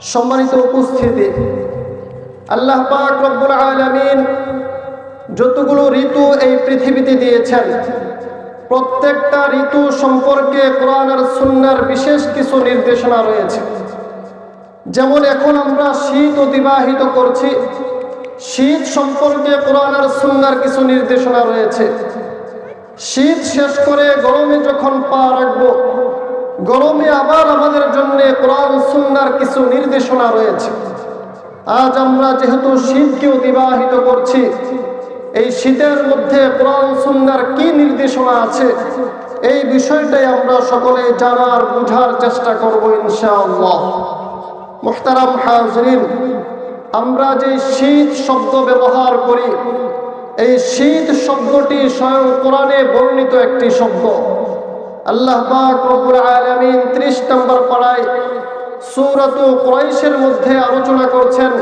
সম্মানিত উপস্থিতি। আল্লাহ পাক যতগুলো ঋতু এই পৃথিবীতে দিয়েছেন, প্রত্যেকটা ঋতু সম্পর্কে কোরআন আর সুন্নার বিশেষ কিছু নির্দেশনা রয়েছে। যেমন এখন আমরা শীত অতিবাহিত করছি, শীত সম্পর্কে কোরআন আর সুন্নার কিছু নির্দেশনা রয়েছে। শীত শেষ করে গরমে যখন পা রাখব গরমে আবার আমাদের জন্য কোরআন সুন্নার কিছু নির্দেশনা রয়েছে। আজ আমরা যেহেতু শীতকে অতিবাহিত করছি, এই শীতের মধ্যে কোরআন সুন্নার কি নির্দেশনা আছে, এই বিষয়টাই আমরা সকলে জানার, বুঝার চেষ্টা করব ইনশাআল্লাহ। মোহতারাম হাজরিন, আমরা যে শীত শব্দ ব্যবহার করি, এই শীত শব্দটি স্বয়ং কোরআনে বর্ণিত একটি শব্দ। আল্লাহ আলামিন 30 নম্বর পাড়ায় সূরাত কুরাইশের মধ্যে আলোচনা করছেন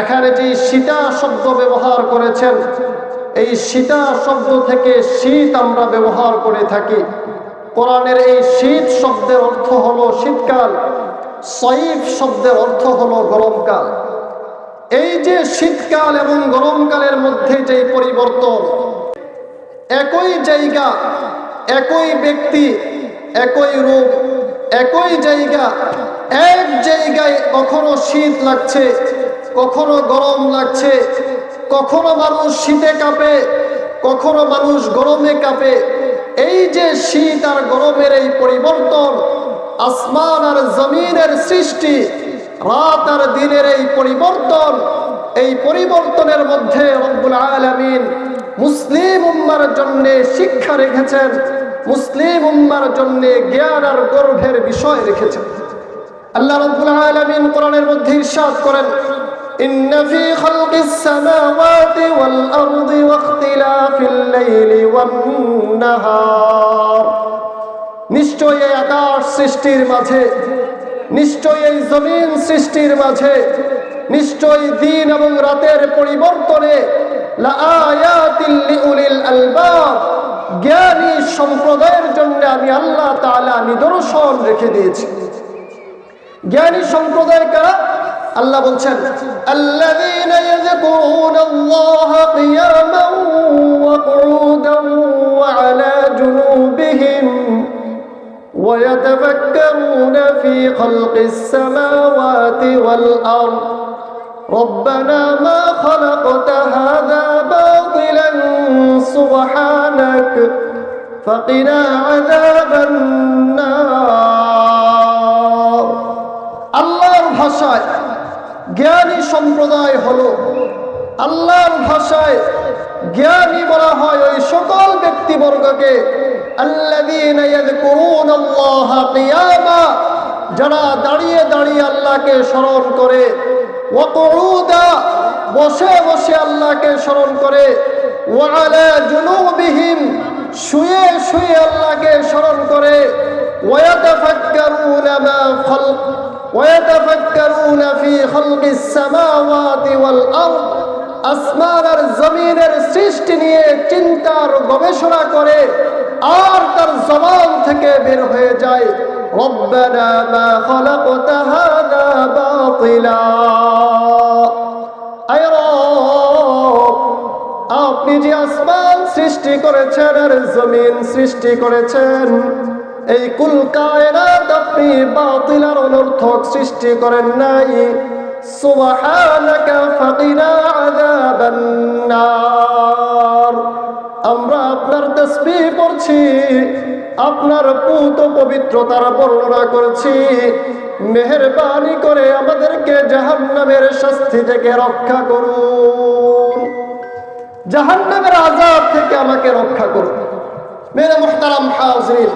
এখানে যে সীতা শব্দ ব্যবহার করেছেন, এই সীতা শব্দ থেকে শীত আমরা ব্যবহার করে থাকি। কোরআনের এই শীত শব্দের অর্থ হলো শীতকাল, সইফ শব্দের অর্থ হলো গরমকাল। এই যে শীতকাল এবং গরমকালের মধ্যে যে পরিবর্তন, একই জায়গা, একই ব্যক্তি, একই রূপ, একই জায়গা, এক জায়গায় কখনো শীত লাগছে, কখনো গরম লাগছে, কখনো মানুষ শীতে কাঁপে, কখনো মানুষ গরমে কাঁপে। এই যে শীত আর গরমের এই পরিবর্তন, আসমান আর জমিনের সৃষ্টি রাত আর দিনের এই পরিবর্তন এই পরিবর্তনের মধ্যে রব্বুল আলামিন মুসলিম উম্মার জন্য শিক্ষা রেখেছেন মুসলিম উম্মার জন্য জ্ঞান আর গর্ভের বিষয় রেখেছেন আল্লাহ রব্বুল আলামিন কোরআনের মধ্যে ইরশাদ করেন إن في خلق السماوات والأرض واختلاف الليل والنهار নিশ্চয় এই আকাশ সৃষ্টির মাঝে নিশ্চয় এই জমিন সৃষ্টির মাঝে নিশ্চয় দিন এবং রাতের পরিবর্তনে জ্ঞানী সম্প্রদায়ের জন্য আমি আল্লাহ তাআলা নিদর্শন রেখে দিয়েছি। জ্ঞানী সম্প্রদায় কারা? আল্লাহ বলছেন আল্লাহ ويتفكرون في خلق السماوات والأرض ربنا ما خلقت هذا باطلا سبحانك فقنا عذاب النار আল্লাহর ভাষায় জ্ঞানী সম্প্রদায় হলো আল্লাহর ভাষায় জ্ঞানী বলা হয় ওই সকল ব্যক্তিবর্গকে আল্লাযীনা ইয়াযকুরুনাল্লাহা কিয়ামা যারা দাঁড়িয়ে দাঁড়িয়ে আল্লাহকে স্মরণ করে ওয়া কুউদা বসে বসে আল্লাহকে স্মরণ করে ওয়া আলা জুনুবিহিম শুয়ে শুয়ে আল্লাহকে স্মরণ করে ويتفكرون ما خلق ويتفكرون في خلق السماوات والأرض আসমান আর জমিনের সৃষ্টি নিয়ে চিন্তার গবেষণা করে আর তার জবান থেকে বের হয়ে যায় ربنا ما خلقت هذا باطلا আয় রব আপনি যে আসমান সৃষ্টি করেছেন আর জমিন সৃষ্টি করেছেন এই কুল কায়নাত আপনি বাতিলার অনর্থক সৃষ্টি করেন নাই সুবহানাকা ফাকিনা আযাবান নার আমরা আপনার তাসবিহ পড়ছি, আপনার পুত পবিত্রতার বর্ণনা করছি। মেহেরবানি করে আমাদেরকে জাহান্নামের শাস্তি থেকে রক্ষা করুন। জাহান্নামের আজাব থেকে আমাকে রক্ষা করুন। মেরে মোহতারাম হাজরিন,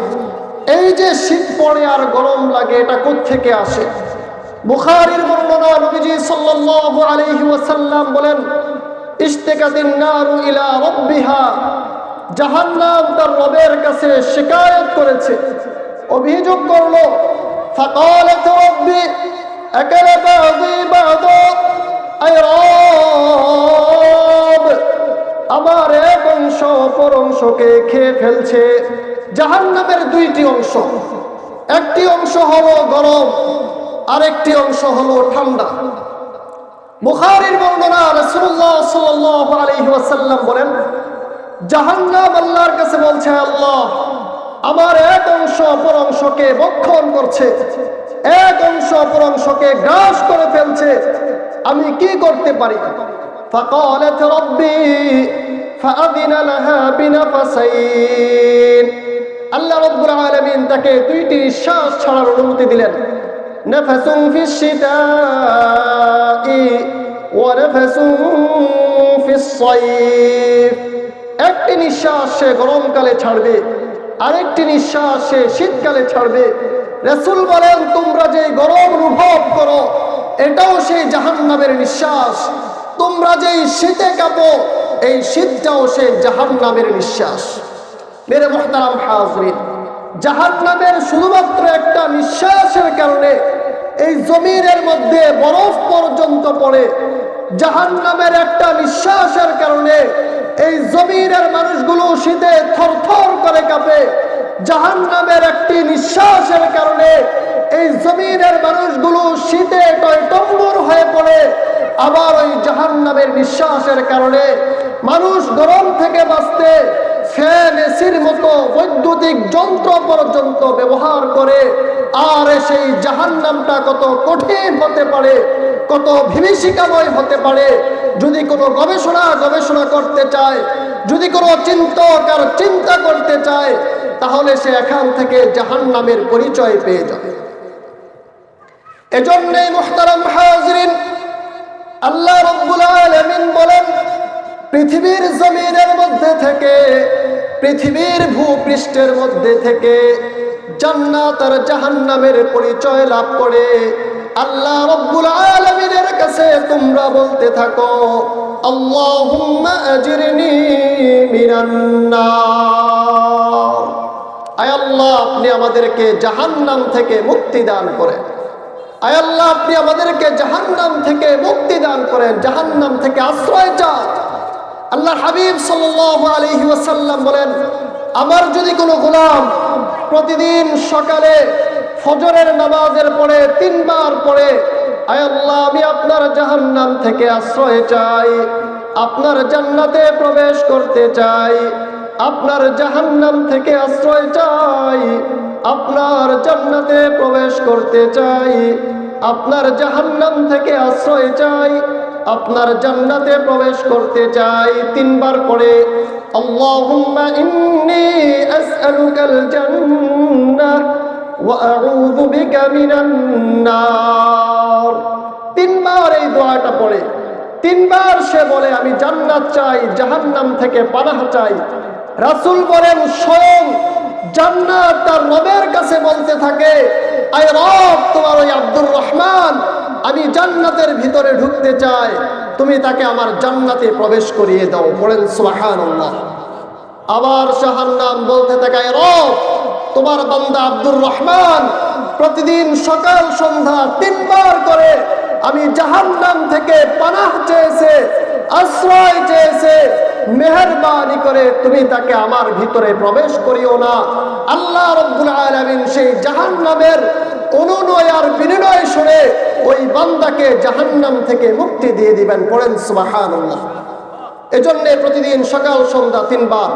এই যে শীত পড়ে আর গরম লাগে, এটা থেকে আসে? বুখারীর বর্ণনা নবীজি সাল্লাল্লাহু আলাইহি ওয়াসাল্লাম বলেন ইশতাকাতিন নারু ইলা রাব্বিহা। জাহান্নাম তার রবের কাছে শিকায়ত করেছে। অভিযোগ করল, ফাকালাত রাব্বি আকালা বাযি বাযা আয় রব আমার এক অংশ অপর অংশকে খেয়ে ফেলছে জাহান্নামের দুইটি অংশ। একটি অংশ হলো গরম, আরেকটি অংশ হলো ঠান্ডা। বুখারীর বর্ণনা রাসূলুল্লাহ সাল্লাল্লাহু আলাইহি ওয়াসাল্লাম বলেন জাহান্নাম আল্লাহর কাছে বলছে আল্লাহ আমার এক অংশ অপর অংশকে বক্ষণ করছে এক অংশ অপর অংশকে গ্রাস করে ফেলছে আমি কি করতে পারি فقالت ربي فأذن لها بنفسين আল্লাহ রব্বুল আলামিন তাকে দুইটি নিঃশ্বাস ছাড়ার অনুমতি দিলেন ফিশ শিতাই ওয়া নাফাসুন ফিস সাইফ একটি নিঃশ্বাস সে গরমকালে ছাড়বে, আরেকটি নিঃশ্বাস সে শীতকালে ছাড়বে। রাসূল বলেন, তোমরা যে গরম অনুভব করো, এটাও সেই জাহান্নামের নিঃশ্বাস। তোমরা যেই শীতে কাঁপো, এই শীতটাও সেই জাহান্নামের নিঃশ্বাস। মেরে মোহতারাম হাজরিন, জাহান্নামের শুধুমাত্র একটা নিঃশ্বাসের কারণে এই জমিনের মধ্যে বরফ পর্যন্ত পড়ে। জাহান্নামের একটা নিঃশ্বাসের কারণে এই জমিনের মানুষগুলো শীতে থরথর করে কাঁপে। জাহান্নামের একটি নিঃশ্বাসের কারণে এই জমিনের মানুষগুলো শীতে টয়টম্বর হয়ে পড়ে। আবার ওই জাহান্নামের নিঃশ্বাসের কারণে মানুষ গরম থেকে বাঁচতে বৈদ্যুতিক যন্ত্র পর্যন্ত ব্যবহার করে, আর সেই জাহান্নামটা কত কঠিন হতে পারে, কত বিভীষিকাময় হতে পারে। যদি কোনো গবেষণা গবেষণা করতে চায়, যদি কোনো চিন্তক আর চিন্তা করতে চায়, তাহলে সে এখান থেকে জাহান্নামের পরিচয় পেয়ে যাবে। এজন্যই মুহতারাম হাজরিন, আল্লাহ রব্বুল আলামিন বলেন, পৃথিবীর জমিনের মধ্যে থেকে পৃথিবীর ভূপৃষ্ঠের মধ্যে থেকে জান্নাত আর জাহান্নামের পরিচয় লাভ করে। আল্লাহ রব্বুল আলামিনের কাছে তোমরা বলতে থাকো, আল্লাহুম্মা আজিরনি মিনান নার। আয় আল্লাহ, আপনি আমাদেরকে জাহান্নাম থেকে মুক্তি দান করেন। আয় আল্লাহ, আপনি আমাদেরকে জাহান্নাম থেকে মুক্তি দান করেন। জাহান্নাম থেকে আশ্রয় চান। আল্লাহ হাবিব আলাইহি ওয়াসাল্লাম বলেন, আমার যদি কোনো গোলাম প্রতিদিন সকালে ফজরের নামাজের পরে তিনবার পরে আয় আল্লাহ, আমি আপনার জাহান্নাম থেকে আশ্রয় চাই, আপনার জান্নাতে প্রবেশ করতে চাই, আপনার জাহান্নাম থেকে আশ্রয় চাই, আপনার জান্নাতে প্রবেশ করতে চাই, আপনার জাহান্নাম থেকে আশ্রয় চাই আপনার জান্নাতে প্রবেশ করতে চাই তিনবার পরে আল্লাহুম্মা ইন্নী আসআলুকাল জান্নাহ ওয়া আউযু বিকা মিনান নার। তিনবার এই দোয়াটা পড়ে। তিনবার সে বলে, আমি জান্নাত চাই, জাহান্নাম থেকে পানাহ চাই। রাসূল বলেন, স্বয়ং জান্নাত তার রবের কাছে বলতে থাকে, আয় রব, তোমার ওই আব্দুর রহমান আমি জান্নাতের ভিতরে ঢুকতে চাই, তুমি তাকে আমার জান্নাতে প্রবেশ করিয়ে দাও, বলেন সুবহানাল্লাহ। আবার জাহান্নাম বলতে থাকে আয় রব, তোমার বান্দা আব্দুর রহমান প্রতিদিন সকাল, সন্ধ্যা তিনবার করে আমি জাহান্নাম থেকে পানাহ চেয়েছে, আশ্রয় চেয়েছে, মেহরবানি করে তুমি তাকে আমার ভিতরে প্রবেশ করিও না। আল্লাহ রব্বুল আলামিন সেই জাহান্নামের অনুনয় আর বান্দাকে জাহান্নাম থেকে মুক্তি দিয়ে দিবেন, পড়েন সুবহানাল্লাহ। এজন্যে প্রতিদিন সকাল, সন্ধ্যা তিনবার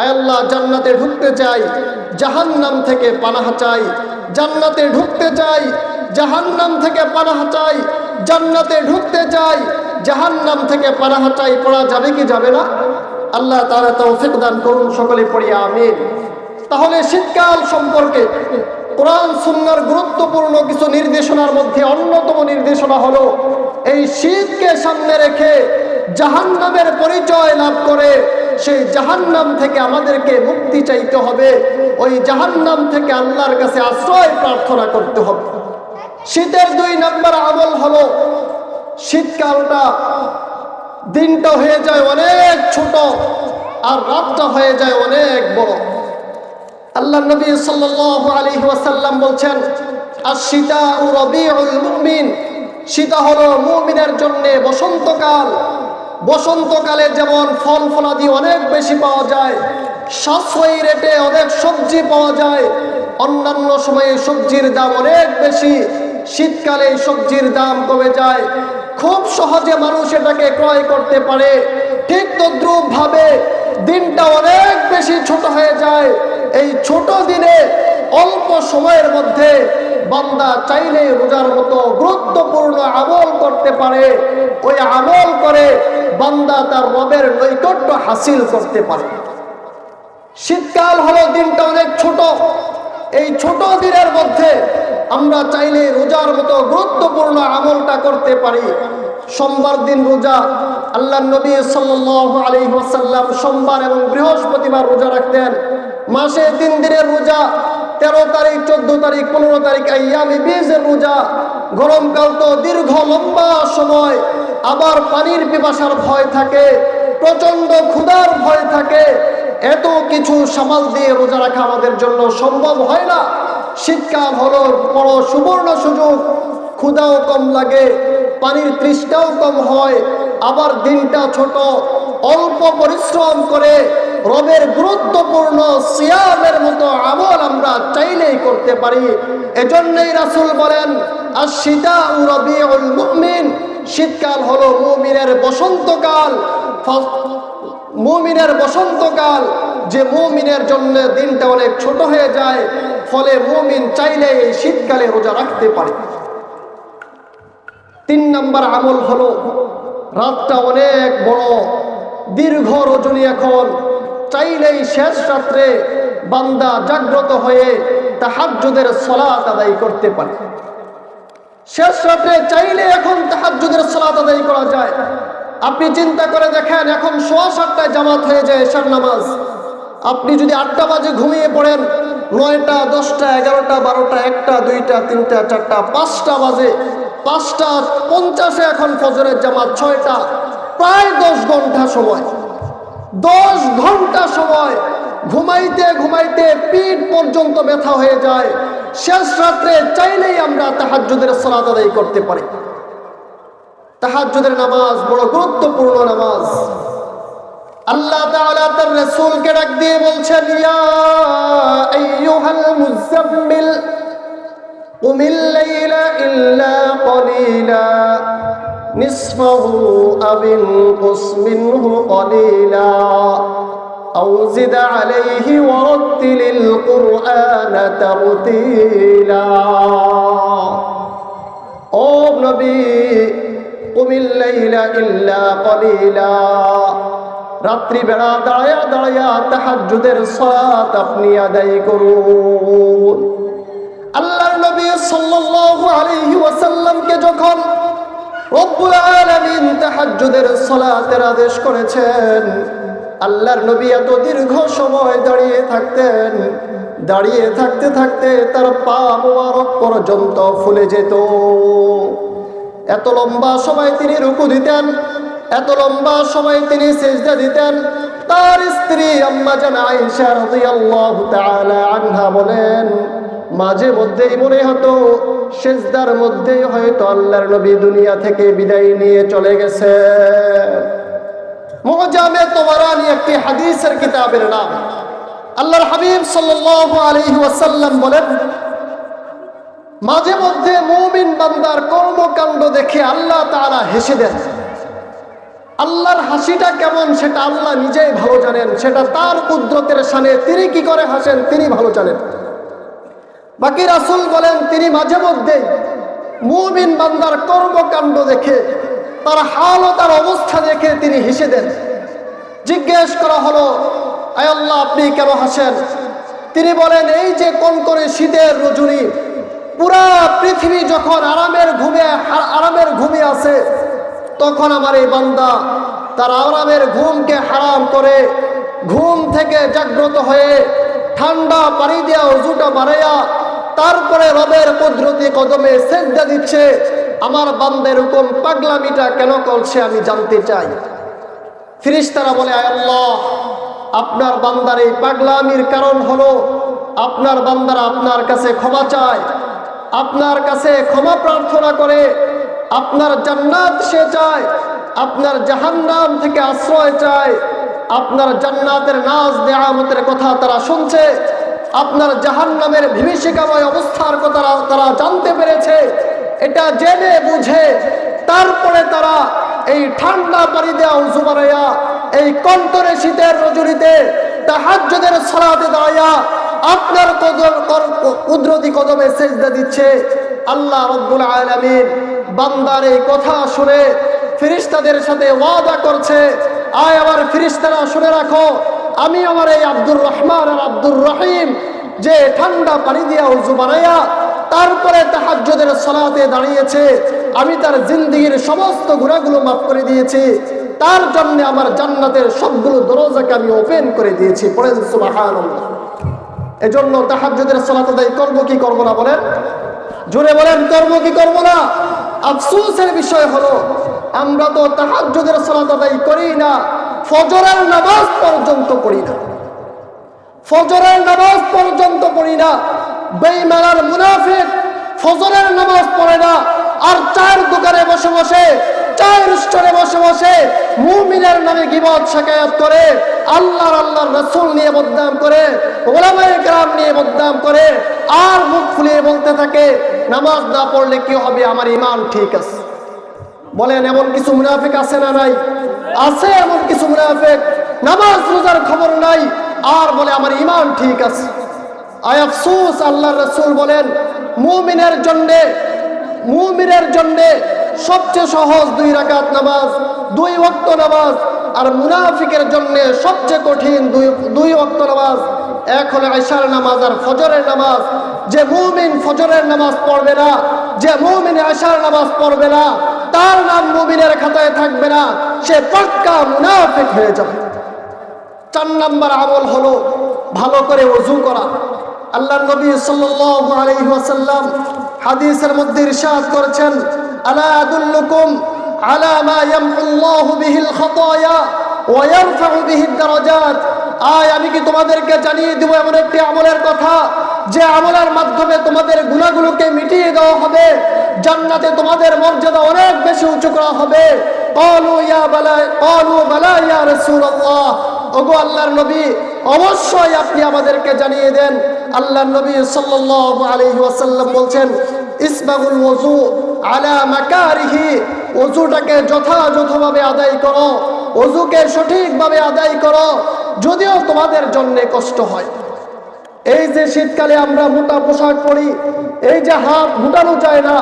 আয় আল্লাহ, জান্নাতে ঢুকতে চাই, জাহান্নাম থেকে পানাহ চাই, জান্নাতে ঢুকতে চাই, জাহান্নাম থেকে পানাহ চাই, জান্নাতে ঢুকতে চাই, জাহান্নাম থেকে পানাহ চাই, পড়া যাবে কি যাবে না? আল্লাহ তারা তৌফিক দান করুন, সকলে পড়ি, আমিন। তাহলে শীতকাল সম্পর্কে কোরআন, সুন্নার গুরুত্বপূর্ণ কিছু নির্দেশনার মধ্যে অন্যতম নির্দেশনা হলো এই শীতকে সামনে রেখে জাহান্নামের পরিচয় লাভ করে। সেই জাহান্নাম থেকে আমাদেরকে মুক্তি চাইতে হবে। ওই জাহান্নাম থেকে আল্লাহর কাছে আশ্রয় প্রার্থনা করতে হবে। শীতের দুই নম্বর আমল হলো শীতকালটা দিনটা হয়ে যায় অনেক ছোট আর রাতটা হয়ে যায় অনেক বড়। আল্লাহ নবী সাল্লাল্লাহু আলাইহি ওয়াসাল্লাম বলছেন আশ-শীতা ও রবিউল মুমিন শীতা হলো মুমিনের জন্য বসন্তকাল। বসন্তকালে যেমন ফল ফলাদি অনেক বেশি পাওয়া যায়, সাশ্রয়ী রেটে অনেক সবজি পাওয়া যায়, অন্যান্য সময়ে সবজির দাম অনেক বেশি, শীতকালে সবজির দাম কমে যায়। খুব সহজে মানুষ এটাকে ক্রয় করতে পারে। ঠিক তদ্রুপ ভাবে দিনটা অনেক বেশি ছোট হয়ে যায়। এই ছোট দিনে অল্প সময়ের মধ্যে বান্দা চাইলে রোজার মতো গুরুত্বপূর্ণ আমল করতে পারে। ওই আমল করে বান্দা তার রবের নৈকট্য হাসিল করতে পারে। শীতকাল হলো দিনটা অনেক ছোট। এই ছোট দিনের মধ্যে আমরা চাইলে রোজার মতো গুরুত্বপূর্ণ আমলটা করতে পারি। সোমবার দিন রোজা। আল্লাহ নবী সাল্লাল্লাহু আলী সোমবার এবং বৃহস্পতিবার রোজা রাখতেন। মাসে তিন দিনের রোজা, তেরো তারিখ, চোদ্দ তারিখ, পনেরো তারিখ, আইয়ামি বীজের রোজা। গরমকাল তো দীর্ঘ লম্বা সময়, আবার পানির পিপাসার ভয় থাকে প্রচণ্ড ক্ষুধার ভয় থাকে। এত কিছু সামাল দিয়ে রোজা রাখা আমাদের জন্য সম্ভব হয় না। শীতকাল হলো বড় সুবর্ণ সুযোগ। ক্ষুধাও কম লাগে, পানির তৃষ্ণাও কম হয়, আবার দিনটা ছোট। অল্প পরিশ্রম করে রবের গুরুত্বপূর্ণ সিয়ামের মতো আমল আমরা চাইলেই করতে পারি। এজন্যই রাসূল বলেন আর শীতা রবিউল মুমিন। শীতকাল হলো মুমিনের বসন্তকাল। মুমিনের বসন্তকাল, যে মুমিনের জন্য দিনটা অনেক ছোট হয়ে যায়, ফলে মুমিন চাইলে এই শীতকালে রোজা রাখতে পারে। তিন নম্বর আমল হলো, রাতটা অনেক বড়, দীর্ঘ রজনী এখন। চাইলেই শেষ রাত্রে বান্দা জাগ্রত হয়ে তাহাজ্জুদের সলাত আদায় করতে পারে। শেষ রাত্রে চাইলে এখন তাহাজ্জুদের সালাত আদায় করা যায়। আপনি চিন্তা করে দেখেন, এখন সোয়া সাতটায় জামাত হয়ে যায় এশার নামাজ। আপনি যদি আটটা বাজে ঘুমিয়ে পড়েন, নয়টা, দশটা, এগারোটা, বারোটা, একটা, দুইটা, তিনটা, চারটা, পাঁচটা বাজে পাঁচটা পঞ্চাশে এখন ফজরের জামাত, ছয়টা, প্রায় দশ ঘণ্টা সময়। দশ ঘন্টা সময় ঘুমাইতে ঘুমাইতে পিঠ পর্যন্ত ব্যথা হয়ে যায় শেষ রাত্রে চাইলেই আমরা তাহাজ্জুদের সালাত আদায় করতে পারি তাহাজ্জুদের নামাজ বড় গুরুত্বপূর্ণ নামাজ আল্লাহ তাআলা তার রাসূলকে ডাক দিয়ে বলছেন ইয়া আইয়ুহাল মুজাম্মিল قم الليل إلا قليلا نصفه أو انقص منه قليلا أو زد عليه ورتل القرآن ترتيلا ও নবী কুমিল লাইলা ইল্লা কলিলা রাত্রি বেড়া দাঁড়ায়া দাঁড়ায়া তাহাজ্জুদের সালাত আপনি আদায় করুন আল্লাহর নবী সাল্লাল্লাহু আলাইহি ওয়াসাল্লামকে যখন রব্বুল আলামিন তাহাজ্জুদের সালাতের আদেশ করেছেন। আল্লাহর নবী এত দীর্ঘ সময় দাঁড়িয়ে থাকতেন। দাঁড়িয়ে থাকতে থাকতে তার পা মোবারক পর্যন্ত ফুলে যেত। এত লম্বা সময় তিনি রুকু দিতেন, এত লম্বা সময় তিনি সেজদা দিতেন। তার স্ত্রী আম্মা জান আয়েশা রাদিয়াল্লাহু তাআলা আনহা বলেন মাঝে মধ্যেই মনে হতো, সেজদার মধ্যেই হয়তো আল্লাহর নবী দুনিয়া থেকে বিদায় নিয়ে চলে গেছে। মোজামে তোমারানি একটি হাদিসের কিতাবের নাম। আল্লাহর হাবিব ওয়াসাল্লাম বলেন, মাঝে মধ্যে মুমিন বান্দার কর্মকাণ্ড দেখে আল্লাহ তাআলা হেসে দেন। আল্লাহর হাসিটা কেমন সেটা আল্লাহ নিজেই ভালো জানেন, সেটা তার কুদরতের সানে তিনি কি করে হাসেন তিনি ভালো জানেন। বাকি রাসুল বলেন, তিনি মাঝে মধ্যে মুমিন বান্দার কর্মকাণ্ড দেখে, তার হাল ও তার অবস্থা দেখে তিনি হেসে দেন। জিজ্ঞেস করা হলো আল্লাহ, আপনি কেন হাসেন? তিনি বলেন, এই যে কোন করে শীতের রজনী, পুরা পৃথিবী যখন আরামের ঘুমে আরামের ঘুমে আছে, তখন আমার এই বান্দা তার আরামের ঘুমকে হারাম করে, ঘুম থেকে জাগ্রত হয়ে ঠান্ডা পানি দেওয়া উজুটা বাড়াইয়া তারপরে রবের কুদরতি কদমে সেজদা দিচ্ছে। আমার বান্দের হুকুম পাগলামিটা কেন করছে আমি জানতে চাই। ফিরিস্তারা বলে আল্লাহ, আপনার বান্দার এই পাগলামির কারণ হলো আপনার বান্দারা আপনার কাছে ক্ষমা চায়, আপনার কাছে ক্ষমা প্রার্থনা করে, আপনার জান্নাত সে চায়, আপনার জাহান্নাম থেকে আশ্রয় চায়, আপনার জান্নাতের নাজ নেয়ামতের কথা তারা শুনছে। আপনার জাহান্নামের বিভীষিকাময় অবস্থার কথা তারা জানতে পেরেছে। এটা জেনে বুঝে তারপরে তারা এই ঠান্ডা পানি দেওয়া বানাইয়া, এই কন্তরে শীতের রজনীতে তাহাজ্জুদের সালাতে দাঁড়াইয়া আপনার কদম কুদরতি কদমে সেজদা দিচ্ছে। আল্লাহ রব্বুল আলামিন বান্দার এই কথা শুনে ফিরিস্তাদের সাথে ওয়াদা করছে। আয় আমার ফিরিস্তারা শুনে রাখো আমি আমার এই আব্দুর রহমান আর আব্দুর রহিম যে ঠান্ডা পানি দিয়া উজু বানাইয়া তারপরে তাহাজ্জুদের সালাতে দাঁড়িয়েছে, আমি তার জিন্দিগির সমস্ত গুণাগুলো মাফ করে দিয়েছি। তার জন্য আমার জান্নাতের সবগুলো দরজাকে আমি ওপেন করে দিয়েছি। পড়েন সুবহানাল্লাহ। এজন্য তাহাজ্জুদের সালাত দায়ী করব কি করব না বলেন? জোরে বলেন, করব কি করব না? আফসোসের বিষয় হলো, আমরা তো তাহাজ্জুদের সালাত আদায় করি না। ফজরের নামাজ পর্যন্ত পড়ি না। ফজরের নামাজ পর্যন্ত পড়ি না। বেইমানার মুনাফিক ফজরের নামাজ পড়ে না। আর চায়ের দোকানে বসে বসে, চায়ের স্টোরে বসে বসে মুমিনের নামে গিবত শাকায়াত করে, আল্লাহর আল্লাহর রসুল নিয়ে বদনাম করে, ওলামায়ে গ্রাম নিয়ে বদনাম করে, আর মুখ ফুলিয়ে বলতে থাকে, নামাজ না পড়লে কি হবে? আমার ইমান ঠিক আছে। বলেন, এমন কিছু মুনাফিক আছে না নাই? আছে এমন কিছু মুনাফিক, নামাজ রোজার খবর নাই, আর বলে আমার ইমান ঠিক আছে। আয় আফসুস আল্লাহ রসুল বলেন, মুমিনের জন্যে মুমিনের জন্যে সবচেয়ে সহজ দুই রাকাত নামাজ, দুই ওয়াক্ত নামাজ, আর মুনাফিকের জন্য সবচেয়ে কঠিন দুই দুই ওয়াক্ত নামাজ। এক হলো আয়সার নামাজ আর ফজরের নামাজ। যে মুমিন ফজরের নামাজ পড়বে না, যে মুমিন আয়সার নামাজ পড়বে না তার নাম মুমিনের খাতায় থাকবে না। সে পাক্কা মুনাফিক হয়ে যাবে। চার নাম্বার আমল হলো ভালো করে ওযু করা। আল্লাহ নবী সাল্লাল্লাহু আলাইহি ওয়াসাল্লাম হাদিসের মধ্যে ইরশাদ করেছেন, আলা আদুল্লুকুম আলা মা ইয়ামহুল্লাহু বিহিল খাতায়া ওয়া ইয়ারফাউ বিহিদ দারাজাত। আয়, আমি কি তোমাদেরকে জানিয়ে দেব এমন একটি আমলের কথা? যে আমলের মাধ্যমে তোমাদের গুণাগুলোকে মিটিয়ে দেওয়া হবে, জান্নাতে তোমাদের মর্যাদা অনেক বেশি উঁচু করা হবে। ওগো আল্লাহর নবী, অবশ্যই আপনি আমাদেরকে জানিয়ে দেন। আল্লাহর নবী ওয়াসাল্লাম বলছেন আলা যথাযথভাবে আদায় করো অজুকে সঠিকভাবে আদায় করো, যদিও তোমাদের জন্য কষ্ট হয়। এই যে শীতকালে আমরা মোটা পোশাক পরি, এই যে হাত গুটানো যায় না,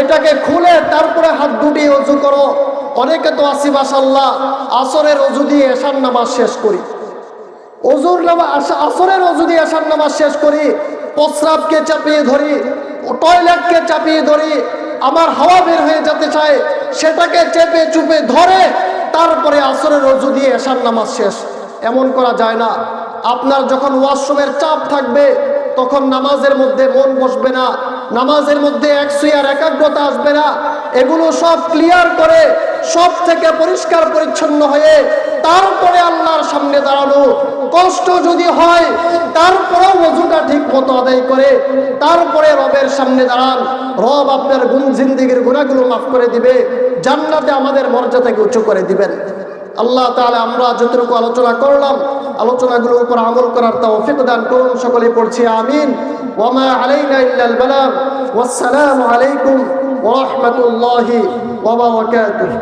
এটাকে খুলে তারপরে হাত দুটিয়ে অজু করো। অনেকে তো আসি মাসাল্লাহ আসরের অজু দিয়ে এশার নামাজ শেষ করি। অজুর নামাজ আসরের অজু দিয়ে এশার নামাজ শেষ করি, প্রস্রাবকে চাপিয়ে ধরি, টয়লেটকে চাপিয়ে ধরি, আমার হাওয়া বের হয়ে যেতে চায়, সেটাকে চেপে চুপে ধরে, তারপরে আসরের অজু দিয়ে এশার নামাজ শেষ। এমন করা যায় না। আপনার যখন ওয়াশরুমের চাপ থাকবে, তখন নামাজের মধ্যে মন বসবে না। নামাজের মধ্যে এক সুয়ার একাগ্রতা আসবে না। এগুলো সব ক্লিয়ার করে, সব থেকে পরিষ্কার পরিচ্ছন্ন হয়ে তারপরে আল্লাহর সামনে দাঁড়ানো। কষ্ট যদি হয়, তারপরেও ওজুটা ঠিক মতো আদায় করে, তারপরে রবের সামনে দাঁড়ান। রব আপনার গুণ জিন্দিগির গুণাগুলো মাফ করে দিবে, জান্নাতে আমাদের মর্যাদাকে উঁচু করে দিবেন। আল্লাহ তাহলে আমরা যতটুকু আলোচনা করলাম, আলোচনাগুলোর উপর আমল করার তৌফিক দান করুন সকলে পড়ছি আমিন। ওয়ামা আলাইনা ইল্লাল বালাগ ওয়াসসালামু আলাইকুম ওয়া রাহমাতুল্লাহি ওয়া বারাকাতুহু।